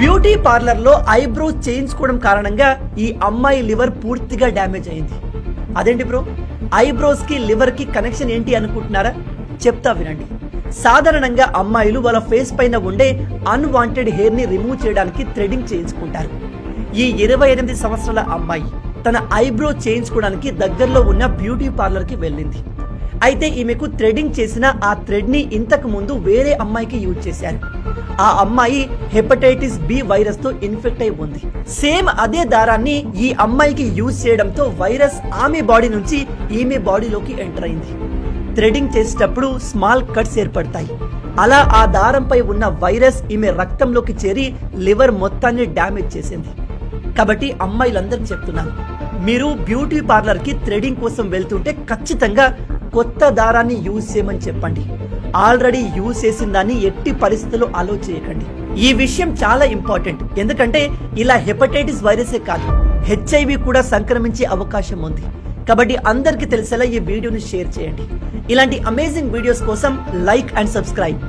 Beauty పార్లర్లో eyebrow చేయించుకోవడం కారణంగా ఈ అమ్మాయి లివర్ పూర్తిగా డ్యామేజ్ అయింది. అదేంటి బ్రో? ఐబ్రోస్కి లివర్కి కనెక్షన్ ఏంటి అనుకుంటున్నారా? చెప్తా వినండి. సాధారణంగా అమ్మాయిలు వాళ్ళ ఫేస్ పైన ఉండే అన్వాంటెడ్ హెయిర్ని రిమూవ్ చేయడానికి థ్రెడింగ్ చేయించుకుంటారు. ఈ ఇరవై ఎనిమిది సంవత్సరాల అమ్మాయి తన ఐబ్రో చేయించుకోవడానికి దగ్గరలో ఉన్న బ్యూటీ పార్లర్కి వెళ్ళింది. అయితే ఈమెకు థ్రెడింగ్ చేసిన ఆ థ్రెడ్ని ఇంతకు ముందు వేరే అమ్మాయికి యూజ్ చేశారు. ఆ అమ్మాయి హెపటైటిస్ బి వైరస్తో ఇన్ఫెక్ట్ అయి ఉంది. సేమ్ అదే దారాన్ని ఈ అమ్మాయికి యూజ్ చేయడంతో వైరస్ ఆమె బాడీ నుంచి ఈమె బాడీలోకి ఎంటర్ అయింది. థ్రెడింగ్ చేసేటప్పుడు స్మాల్ కట్స్ ఏర్పడతాయి. అలా ఆ దారంపై ఉన్న వైరస్ ఈమె రక్తంలోకి చేరి లివర్ మొత్తాన్ని డ్యామేజ్ చేసింది. కాబట్టి అమ్మాయిలందరూ చెప్తున్నాను మీరు బ్యూటీ పార్లర్కి థ్రెడింగ్ కోసం వెళ్తుంటే ఖచ్చితంగా కొత్త దారాన్ని యూజ్ చేయమని చెప్పండి. ఆల్రెడీ యూజ్ చేసిన దాన్ని ఎట్టి పరిస్థితుల్లో అలో చేయకండి. ఈ విషయం చాలా ఇంపార్టెంట్ ఎందుకంటే ఇలా హెపటైటిస్ వైరసే కాదు హెచ్ఐవి కూడా సంక్రమించే అవకాశం ఉంది. కాబట్టి అందరికీ తెలిసేలా ఈ వీడియోని షేర్ చేయండి. ఇలాంటి అమేజింగ్ వీడియోస్ కోసం లైక్ అండ్ సబ్స్క్రైబ్